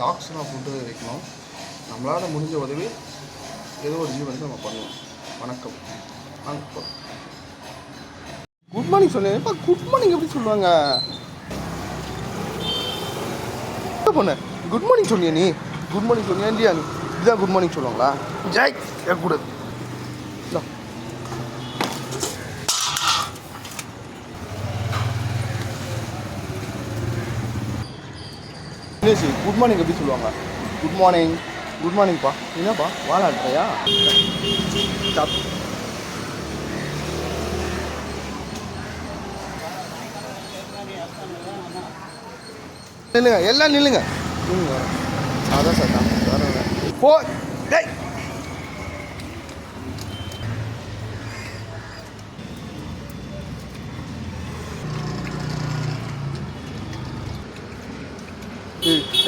டாக்ஸ்லாம் food வைக்கணும். நம்மளால் முடிஞ்ச உதவி ஏதோ ஒரு ஜீவனுக்கு நம்ம பண்ணுவோம். வணக்கம். குட் மார்னிங் சொல்லு. இப்போ குட் மார்னிங் எப்படி சொல்லுவாங்க? என்ன பண்ண? குட் மார்னிங் சொன்னியா நீ. குட் மார்னிங் சொன்னியா இல்லையா? நீ இதுதான் குட் மார்னிங் சொல்லுவாங்களா? ஜெய் கேட்கக்கூடாது தினேஷ் குட் மார்னிங் எப்படி சொல்லுவாங்க? குட் மார்னிங் குட் மார்னிங்ப்பா என்னப்பா? வாழாட்றையா ஸ்டாப் நில்லுங்க எல்லாம் நில்லுங்க. நில்லுங்க. அதான் சார் தான் வரேன் போ டேய்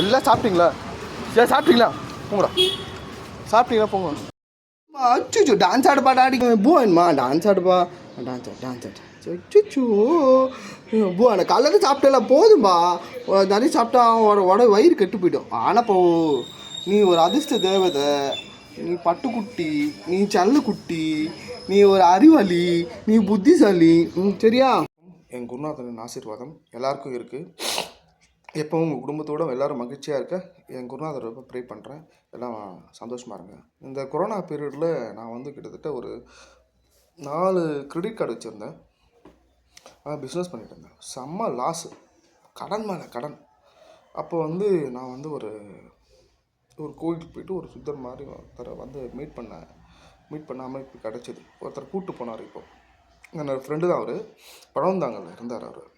எல்லாம் சாப்பிட்டீங்களா? சரி சாப்பிட்டீங்களா? போங்கடா சாப்பிட்டீங்களா? போங்க. அச்சுச்சோ டான்ஸ் ஆடுப்பா டாடி பூவன்மா டான்ஸ் ஆடுப்பா டான்ஸ் ஆடு டான்ஸ் ஆடு. அச்சுச்சோ. பூவான காலையில சாப்பிட்டல போதும்பா. நிறைய சாப்பிட்டா உட உட வயிறு கெட்டு போயிடும். ஆனால் போ நீ ஒரு அதிர்ஷ்ட தேவதை. நீ பட்டுக்குட்டி நீ குட்டி நீ ஒரு அறிவாளி நீ புத்திசாலி. ம் சரியா? என் குருநாதனின் ஆசீர்வாதம் எல்லாருக்கும் இருக்குது எப்போவும் உங்கள் குடும்பத்தோட எல்லாரும் மகிழ்ச்சியாக இருக்க. என் குருநாதர் ரொம்ப ப்ரே பண்ணுறேன் எல்லாம் சந்தோஷமாக இருங்க. இந்த கொரோனா பீரியடில் நான் வந்து கிட்டத்தட்ட ஒரு நாலு கிரெடிட் கார்டு வச்சுருந்தேன். பிஸ்னஸ் பண்ணிட்டு இருந்தேன். செம்ம லாஸு கடன் மேலே கடன். அப்போ வந்து நான் வந்து ஒரு ஒரு கோயிலுக்கு போயிட்டு ஒரு சுத்தர் மாதிரி ஒருத்தரை வந்து மீட் பண்ணேன். மீட் பண்ண அமைப்பு கிடச்சிது. ஒருத்தர் கூப்பிட்டு போனார் இப்போது என்னோட ஃப்ரெண்டு தான் அவர். பழந்தாங்கல்ல இருந்தார் அவர்.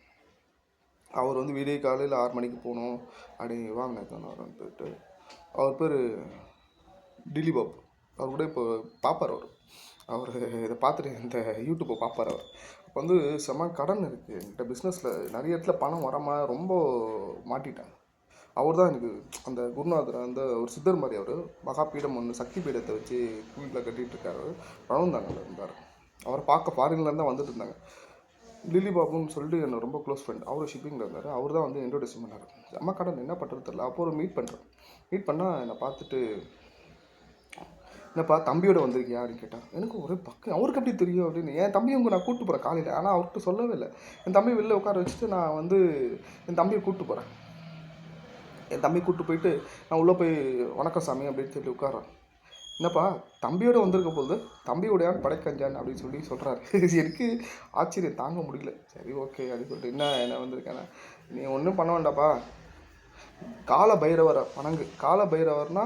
அவர் வந்து விடிய காலையில் ஆறு மணிக்கு போகணும் அப்படி வாங்க வரன்ட்டு அவர் பேர் டில்லி பாபு அவர் கூட இப்போ பார்ப்பார் அவர். அவர் இதை பார்த்துட்டு இந்த யூடியூப்பை பார்ப்பார் அவர். இப்போ வந்து செம கடன் இருக்குது என்கிட்ட பிஸ்னஸில் நிறைய இடத்துல பணம் வராமல் ரொம்ப மாட்டிட்டேன் அவர் தான் எனக்கு அந்த குருநாதர் அந்த ஒரு சித்தர் மாதிரி அவர். மகாபீடம் ஒன்று சக்தி பீடத்தை வச்சு வீட்டில் கட்டிகிட்டு இருக்காரு. பழந்தாங்கல்ல இருந்தார். அவரை பார்க்க ஃபாரின்லேருந்து தான் வந்துட்டு இருந்தாங்க. லிலி பாபுன்னு சொல்லிட்டு என்னோட ரொம்ப க்ளோஸ் ஃப்ரெண்ட் அவர் ஷிப்பிங்கில் இருந்தார். அவர் தான் வந்து இன்ட்ரோடியூஸ் பண்ணார் அம்மா கடன் என்ன பண்ணுறது தெரில அப்போ ஒரு மீட் பண்ணுறேன் மீட் பண்ணால் என்னை பார்த்துட்டு என்னப்பா தம்பியோட வந்திருக்கியா அப்படின்னு கேட்டால் எனக்கு ஒரே பக்கம் அவருக்கு எப்படி தெரியும்? அப்படின்னு. என் தம்பி உங்க நான் கூப்பிட்டு போகிறேன் காலையில். ஆனால் அவர்கிட்ட சொல்லவே இல்லை. என் தம்பி வெளில உட்கார வச்சுட்டு நான் வந்து என் தம்பியை கூப்பிட்டு போகிறேன் என் தம்பி கூப்பிட்டு போயிட்டு நான் உள்ளே போய் வணக்கம் சாமி அப்படின்னு சொல்லி உட்காரேன் என்னப்பா தம்பியோட வந்திருக்க போது தம்பியோடையான் படைக்கஞ்சான் அப்படின்னு சொல்லி சொல்கிறாரு எனக்கு ஆச்சரியம் தாங்க முடியல. சரி ஓகே அது சொல்லிட்டு என்ன என்ன வந்திருக்கேன் நீ ஒன்றும் பண்ண வேண்டாப்பா. கால பைரவரை வணங்கு. கால பைரவர்னா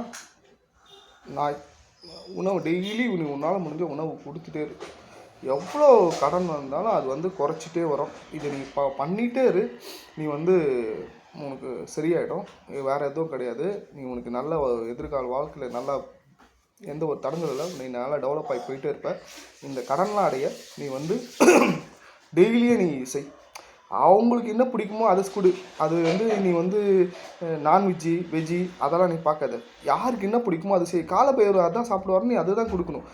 நான் உணவு டெய்லி நீ உன்னால் முடிஞ்ச உணவு கொடுத்துட்டே இரு. எவ்வளோ கடன் வந்தாலும் அது வந்து குறைச்சிட்டே வரும். இதை நீ ப பண்ணிகிட்டே இரு. நீ வந்து உனக்கு சரியாயிடும். வேறு எதுவும் கிடையாது. நீ உனக்கு நல்ல எதிர்கால வாழ்க்கையில் நல்லா எந்த ஒரு தடங்களும் இல்லை நீ நல்லா டெவலப் ஆகி போயிட்டே இருப்ப. இந்த கடன்லாம் அடைய நீ வந்து டெய்லியே நீ செய். அவங்களுக்கு என்ன பிடிக்குமோ அதை கொடு. அது வந்து நீ வந்து நான்வெஜ்ஜி வெஜ்ஜி அதெல்லாம் நீ பார்க்காத யாருக்கு என்ன பிடிக்குமோ அது செய். காலப்பயிறு அதான் சாப்பிடுவாரு நீ அதை தான் கொடுக்கணும்.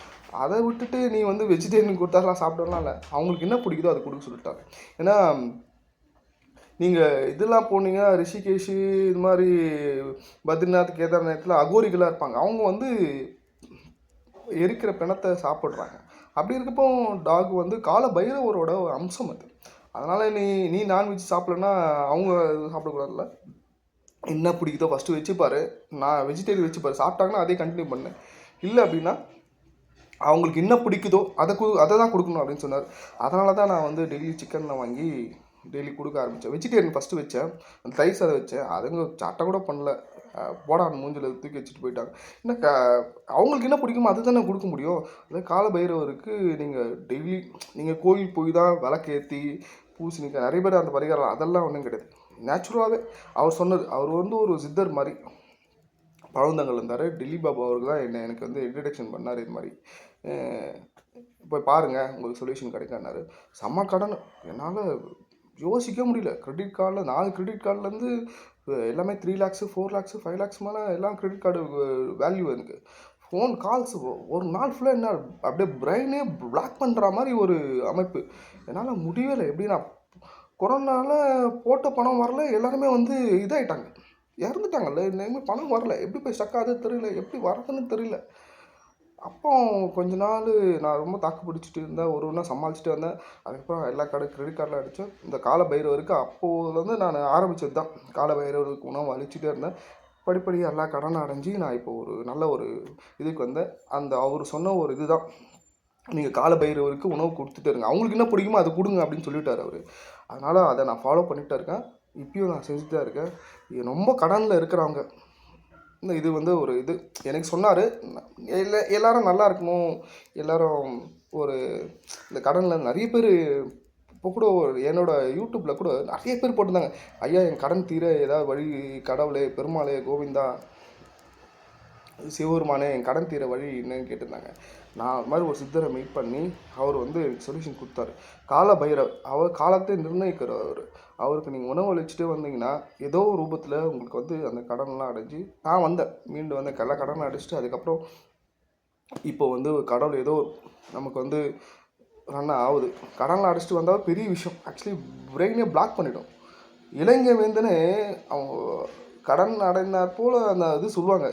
அதை விட்டுட்டு நீ வந்து வெஜிடேரியன் கொடுத்தாலாம் சாப்பிடலாம் இல்லை. அவங்களுக்கு என்ன பிடிக்குதோ அதை கொடுக்க சொல்லிட்டாங்க. ஏன்னா நீங்கள் இதெல்லாம் போனீங்கன்னா ரிஷிகேஷு இது மாதிரி பத்ரிநாத் கேதார்நாத்தில் அகோரிகளாக இருப்பாங்க. அவங்க வந்து எரிக்கிற பிணத்தை சாப்பிட்றாங்க. அப்படி இருக்கப்போ டாக் வந்து கால பைரவரோட ஒரு அம்சம் அது. அதனால் நீ நீ நான்வெஜ் சாப்பிடலன்னா அவங்க சாப்பிடக்கூடாதுல்ல? என்ன பிடிக்குதோ ஃபஸ்ட்டு வச்சுப்பாரு நான் வெஜிடேரியன் வச்சுப்பாரு சாப்பிட்டாங்கன்னா அதே கண்டினியூ பண்ணேன் இல்லை அப்படின்னா அவங்களுக்கு என்ன பிடிக்குதோ அதை கு அதை தான் கொடுக்கணும் அப்படின்னு சொன்னார். அதனால தான் நான் வந்து டெய்லி சிக்கனில் வாங்கி டெய்லி கொடுக்க ஆரம்பித்தேன் வெஜிடேரியன் ஃபஸ்ட்டு வச்சேன். அந்த தயிர் அதை வச்சேன். அதுங்க சாட்டை கூட பண்ணல. போடா மூஞ்சில் தூக்கி வச்சுட்டு போயிட்டாங்க. என்ன க அவங்களுக்கு என்ன பிடிக்குமோ அது தானே கொடுக்க முடியும். அதே கால பைரவருக்கு நீங்கள் டெய்லி நீங்கள் கோயில் போய் தான் விளக்கேற்றி பூசணிக்காய் நிறைய பேர் அந்த பரிகாரம் அதெல்லாம் ஒன்றும் கிடையாது. நேச்சுரலாகவே அவர் சொன்னது அவர் வந்து ஒரு சித்தர் மாதிரி பழந்தங்கள் இருந்தார். டெல்லி பாபு அவருக்கு தான் என்ன எனக்கு வந்து இன்ட்ரடக்ஷன் பண்ணார் இது மாதிரி. போய் பாருங்கள் உங்களுக்கு சொல்யூஷன் கிடைக்கான்னாரு செம்ம கடன். என்னால் யோசிக்க முடியல. கிரெடிட் கார்டில் நாலு கிரெடிட் கார்ட்லேருந்து எல்லாமே three lakhs four lakhs five lakhs மேலே எல்லாம் கிரெடிட் கார்டு வேல்யூ எனக்கு. ஃபோன் கால்ஸ் ஒரு நாள் ஃபுல்லாக என்ன அப்படியே பிரெயினே பிளாக் பண்ணுற மாதிரி ஒரு அமைப்பு. என்னால் முடியவே இல்லை. எப்படி நான் கொரோனாவில் போட்ட பணம் வரல எல்லாருமே வந்து இதாயிட்டாங்க. இறந்துட்டாங்கல்ல இனிமே பணம் வரல. எப்படி போய் ஸ்டக் ஆகுது தெரியல எப்படி வரதுன்னு தெரியல. அப்போ கொஞ்ச நாள் நான் ரொம்ப தாக்கு பிடிச்சிட்டு இருந்தேன். ஒரு ஒன்றா சமாளிச்சுட்டு வந்தேன். அதுக்கப்புறம் எல்லா கடை கிரெடிட் கார்டில் அடித்தேன் இந்த கால பைரவருக்கு அப்போதுலேருந்து நான் ஆரம்பிச்சது தான். கால பைரவருக்கு உணவு அழிச்சிட்டே இருந்தேன். படிப்படியாக எல்லா கடனை அடைஞ்சு நான் இப்போ ஒரு நல்ல ஒரு இதுக்கு வந்தேன். அந்த அவர் சொன்ன ஒரு இதுதான். நீங்கள் கால பைரவருக்கு உணவு கொடுத்துட்டே இருங்க. அவங்களுக்கு என்ன பிடிக்குமோ அதை கொடுங்க அப்படின்னு சொல்லிட்டார் அவர். அதனால் அதை நான் ஃபாலோ பண்ணிகிட்டே இருக்கேன். இப்பயும் நான் செஞ்சுட்டு தான் இருக்கேன் ரொம்ப கடனில் இருக்கிறவங்க. இந்த இது வந்து ஒரு இது. எனக்கு சொன்னார் எல்லா எல்லாரும் நல்லா இருக்கணும். எல்லோரும் ஒரு இந்த கடனில் நிறைய பேர் இப்போ கூட ஒரு என்னோடய யூடியூப்பில் கூட நிறைய பேர் போட்டிருந்தாங்க. ஐயா என் கடன் தீர ஏதாவது வழி கடவுளே பெருமாளே கோவிந்தா சிவபெருமானே என் கடன் தீர வழி என்னன்னு கேட்டிருந்தாங்க. நான் அது மாதிரி ஒரு சித்தரை மீட் பண்ணி அவர் வந்து எனக்கு சொல்யூஷன் கொடுத்தாரு. கால பைரவர் அவர் காலத்தை நிர்ணயிக்கிறவர் அவருக்கு நீங்கள் உணவு அளிச்சுட்டு வந்தீங்கன்னா ஏதோ ஒரு ரூபத்தில் உங்களுக்கு வந்து அந்த கடன்லாம் அடைஞ்சு நான் வந்தேன். மீண்டும் வந்து எல்லா கடனை அடைச்சிட்டு அதுக்கப்புறம் இப்போ வந்து கடவுள் ஏதோ நமக்கு வந்து ரன் ஆகுது. கடனில் அடைச்சிட்டு வந்தால் பெரிய விஷயம். ஆக்சுவலி பிரெயினே பிளாக் பண்ணிடும். இளைஞ வேந்தனே அவங்க கடன் அடைந்தாற் போல் அந்த இது சொல்லுவாங்க.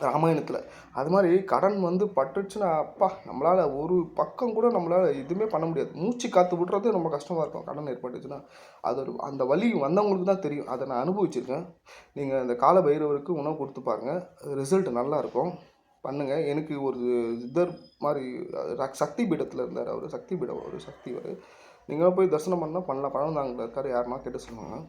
ராமாயணத்தில். அது மாதிரி கடன் வந்து பட்டுச்சுன்னா அப்பா நம்மளால் ஒரு பக்கம் கூட நம்மளால் எதுவுமே பண்ண முடியாது. மூச்சு காற்று விடுறது ரொம்ப கஷ்டமாக இருக்கும் கடன் ஏற்பட்டுச்சுன்னா. அது ஒரு அந்த வலி வந்தவங்களுக்கு தான் தெரியும். அதை நான் அனுபவிச்சிருக்கேன். நீங்கள் அந்த கால பைரவருக்கு உணவு கொடுத்து பாருங்கள் ரிசல்ட் நல்லாயிருக்கும் பண்ணுங்கள் எனக்கு ஒரு இதர் மாதிரி ர- சக்தி பீடத்தில் இருந்தார் அவர். சக்தி பீடம் ஒரு சக்தி அவர். நீங்கள் போய் தரிசனம் பண்ணால் பண்ணலாம். பணம் தாங்க இருக்கார் யாருன்னா கேட்டு சொல்லுவாங்க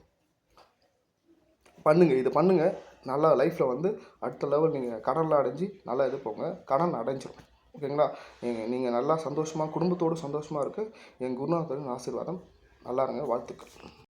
பண்ணுங்கள் இதை பண்ணுங்கள் நல்லா லைஃப்பில் வந்து அடுத்த லெவல் நீங்கள் கடனில் அடைஞ்சு நல்லா இது போங்க. கடன் அடைஞ்சிரும். ஓகேங்களா? நீங்கள் நீங்கள் நல்லா சந்தோஷமாக குடும்பத்தோடு சந்தோஷமாக இருக்க. என் குருநாதரின் ஆசீர்வாதம். நல்லா இருங்க. வாழ்த்துக்கள்.